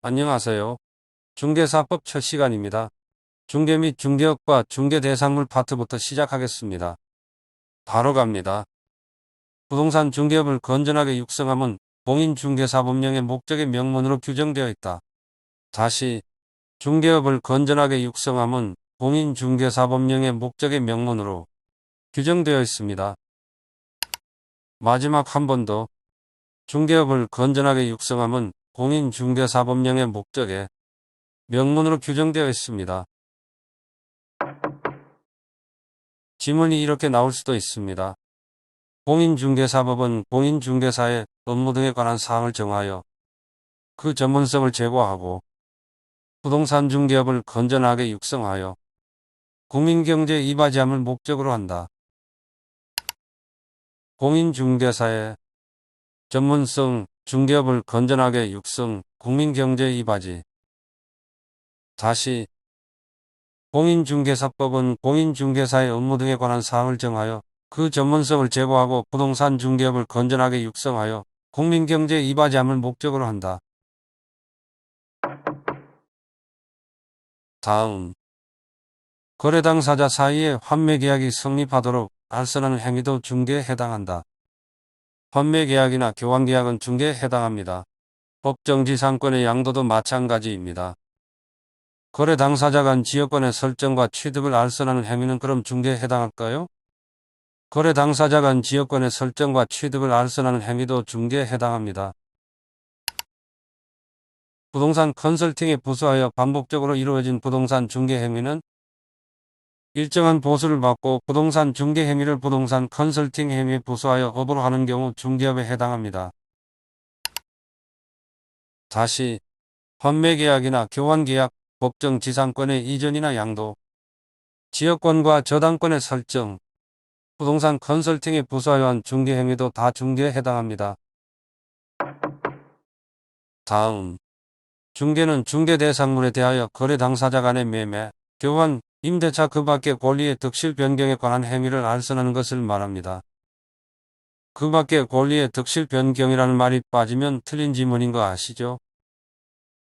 안녕하세요. 중개사법 첫 시간입니다. 중개 및 중개업과 중개 대상물 파트부터 시작하겠습니다. 바로 갑니다. 부동산 중개업을 건전하게 육성함은 공인중개사법령의 목적의 명문으로 규정되어 있다. 다시 중개업을 건전하게 육성함은 공인중개사법령의 목적의 명문으로 규정되어 있습니다. 마지막 한 번 더. 중개업을 건전하게 육성함은 공인중개사법령의 목적에 명문으로 규정되어 있습니다. 지문이 이렇게 나올 수도 있습니다. 공인중개사법은 공인중개사의 업무 등에 관한 사항을 정하여 그 전문성을 제고하고 부동산 중개업을 건전하게 육성하여 국민경제에 이바지함을 목적으로 한다. 공인중개사의 전문성, 중개업을 건전하게 육성, 국민경제에 이바지. 다시 공인중개사법은 공인중개사의 업무 등에 관한 사항을 정하여 그 전문성을 제고하고 부동산 중개업을 건전하게 육성하여 국민경제에 이바지함을 목적으로 한다. 다음 거래 당사자 사이에 환매계약이 성립하도록 알선하는 행위도 중개에 해당한다. 환매계약이나 교환계약은 중개에 해당합니다. 법정지상권의 양도도 마찬가지입니다. 거래 당사자 간 지역권의 설정과 취득을 알선하는 행위는 그럼 중개에 해당할까요? 거래 당사자 간 지역권의 설정과 취득을 알선하는 행위도 중개에 해당합니다. 부동산 컨설팅에 부수하여 반복적으로 이루어진 부동산 중개 행위는 일정한 보수를 받고 부동산 중개 행위를 부동산 컨설팅 행위에 부수하여 업으로 하는 경우 중개업에 해당합니다. 다시 환매계약이나 교환계약, 법정 지상권의 이전이나 양도, 지역권과 저당권의 설정, 부동산 컨설팅에 부수하여 한 중개 행위도 다 중개에 해당합니다. 다음 중개는 중개 대상물에 대하여 거래 당사자 간의 매매, 교환, 임대차 그 밖의 권리의 득실 변경에 관한 행위를 알선하는 것을 말합니다. 그 밖의 권리의 득실 변경이라는 말이 빠지면 틀린 지문인 거 아시죠?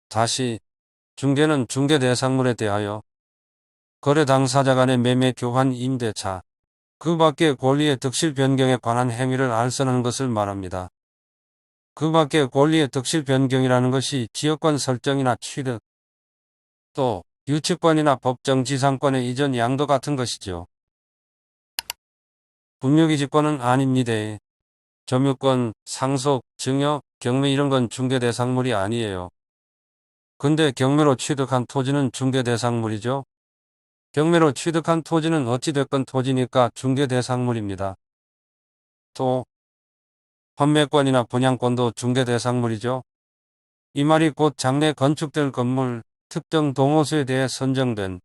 다시 중개는 중개 대상물에 대하여 거래 당사자 간의 매매, 교환, 임대차 그 밖의 권리의 득실 변경에 관한 행위를 알선하는 것을 말합니다. 그 밖의 권리의 득실 변경이라는 것이 지역권 설정이나 취득, 또 유치권이나 법정 지상권의 이전 양도 같은 것이죠. 분묘기지권은 아닙니다. 점유권, 상속, 증여, 경매 이런 건 중개 대상물이 아니에요. 근데 경매로 취득한 토지는 중개 대상물이죠. 경매로 취득한 토지는 어찌됐건 토지니까 중개 대상물입니다. 또 판매권이나 분양권도 중개 대상물이죠. 이 말이 곧 장래 건축될 건물, 특정 동호수에 대해 선정된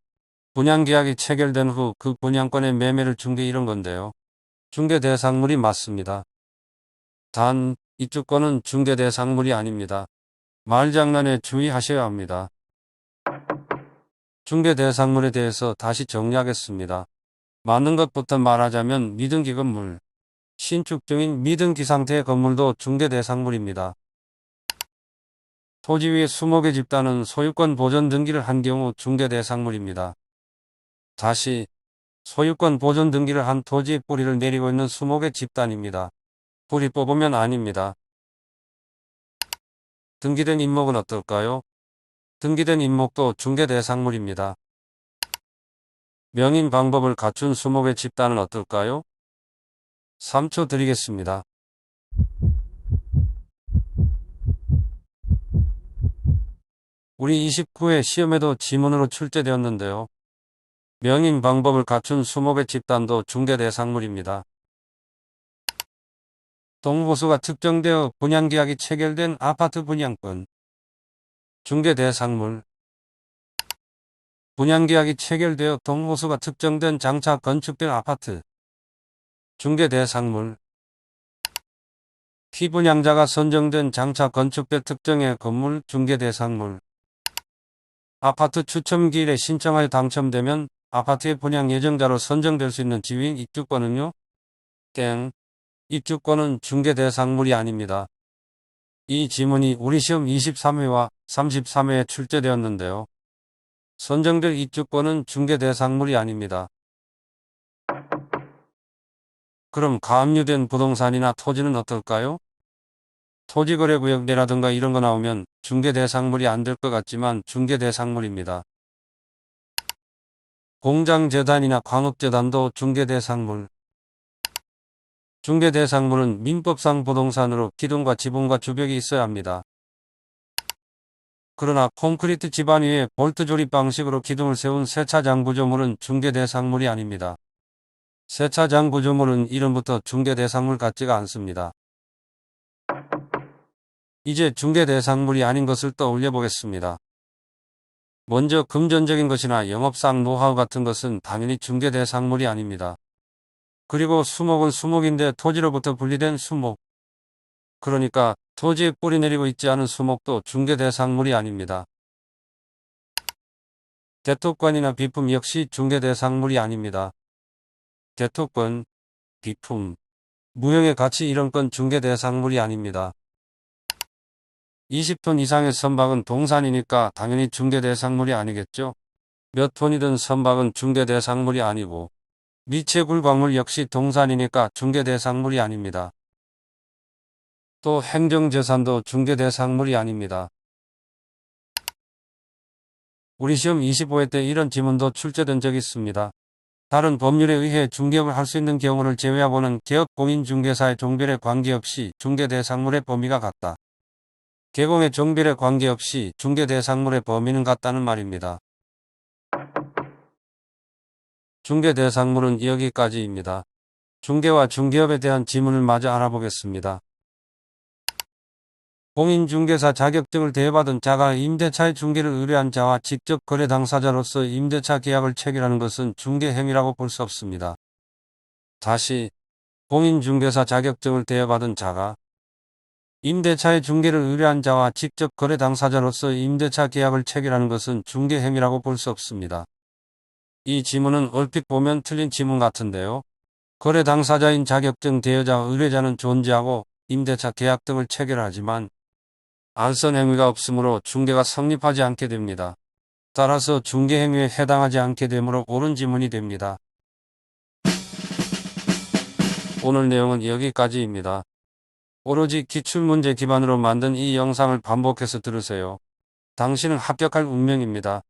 분양계약이 체결된 후 그 분양권의 매매를 중개 이런 건데요. 중개 대상물이 맞습니다. 단, 입주권은 중개 대상물이 아닙니다. 말장난에 주의하셔야 합니다. 중개 대상물에 대해서 다시 정리하겠습니다. 맞는 것부터 말하자면 미등기 건물, 신축 중인 미등기 상태의 건물도 중개 대상물입니다. 토지 위에 20개 집단은 소유권 보존 등기를 한 경우 중개 대상물입니다. 다시 소유권 보존 등기를 한 토지의 뿌리를 내리고 있는 20개 집단입니다. 뿌리 뽑으면 아닙니다. 등기된 임목은 어떨까요? 등기된 임목도 중개 대상물입니다. 명인 방법을 갖춘 20개 집단은 어떨까요? 3초 드리겠습니다. 우리 29회 시험에도 지문으로 출제되었는데요. 명인 방법을 갖춘 20개 집단도 중개대상물입니다. 동보수가 특정되어 분양계약이 체결된 아파트 분양권. 중개대상물. 분양계약이 체결되어 동호수가 특정된 장차 건축된 아파트. 중개대상물. 피분양자가 선정된 장차 건축된 특정의 건물 중개 대상물 아파트 추첨기일에 신청하여 당첨되면 아파트의 분양 예정자로 선정될 수 있는 지위인 입주권은요? 땡. 입주권은 중개 대상물이 아닙니다. 이 지문이 우리 시험 23회와 33회에 출제되었는데요. 선정될 입주권은 중개 대상물이 아닙니다. 그럼 가압류된 부동산이나 토지는 어떨까요? 토지거래구역 내라든가 이런 거 나오면 중개대상물이 안 될 것 같지만 중개대상물입니다. 공장재단이나 광업재단도 중개대상물. 중개대상물은 민법상 부동산으로 기둥과 지붕과 주벽이 있어야 합니다. 그러나 콘크리트 지반 위에 볼트 조립 방식으로 기둥을 세운 세차장 구조물은 중개대상물이 아닙니다. 세차장 구조물은 이름부터 중개대상물 같지가 않습니다. 이제 중개 대상물이 아닌 것을 떠올려 보겠습니다. 먼저 금전적인 것이나 영업상 노하우 같은 것은 당연히 중개 대상물이 아닙니다. 그리고 수목은 수목인데 토지로부터 분리된 수목. 그러니까 토지에 뿌리 내리고 있지 않은 수목도 중개 대상물이 아닙니다. 대토권이나 비품 역시 중개 대상물이 아닙니다. 대토권, 비품, 무형의 가치 이런 건 중개 대상물이 아닙니다. 20톤 이상의 선박은 동산이니까 당연히 중개대상물이 아니겠죠? 몇 톤이든 선박은 중개대상물이 아니고 미채굴 광물 역시 동산이니까 중개대상물이 아닙니다. 또 행정재산도 중개대상물이 아닙니다. 우리 시험 25회 때 이런 지문도 출제된 적이 있습니다. 다른 법률에 의해 중개업을 할 수 있는 경우를 제외하고는 개업 공인중개사의 종별에 관계없이 중개 대상물의 범위가 같다. 개공의 종별에 관계없이 중개 대상물의 범위는 같다는 말입니다. 중개 대상물은 여기까지입니다. 중개와 중개업에 대한 지문을 마저 알아보겠습니다. 공인중개사 자격증을 대받은 자가 임대차의 중개를 의뢰한 자와 직접 거래 당사자로서 임대차 계약을 체결하는 것은 중개 행위라고 볼 수 없습니다. 다시 공인중개사 자격증을 대받은 자가 임대차의 중개를 의뢰한 자와 직접 거래 당사자로서 임대차 계약을 체결하는 것은 중개 행위라고 볼 수 없습니다. 이 지문은 얼핏 보면 틀린 지문 같은데요. 거래 당사자인 자격증 대여자 의뢰자는 존재하고 임대차 계약 등을 체결하지만 알선 행위가 없으므로 중개가 성립하지 않게 됩니다. 따라서 중개 행위에 해당하지 않게 되므로 옳은 지문이 됩니다. 오늘 내용은 여기까지입니다. 오로지 기출문제 기반으로 만든 이 영상을 반복해서 들으세요. 당신은 합격할 운명입니다.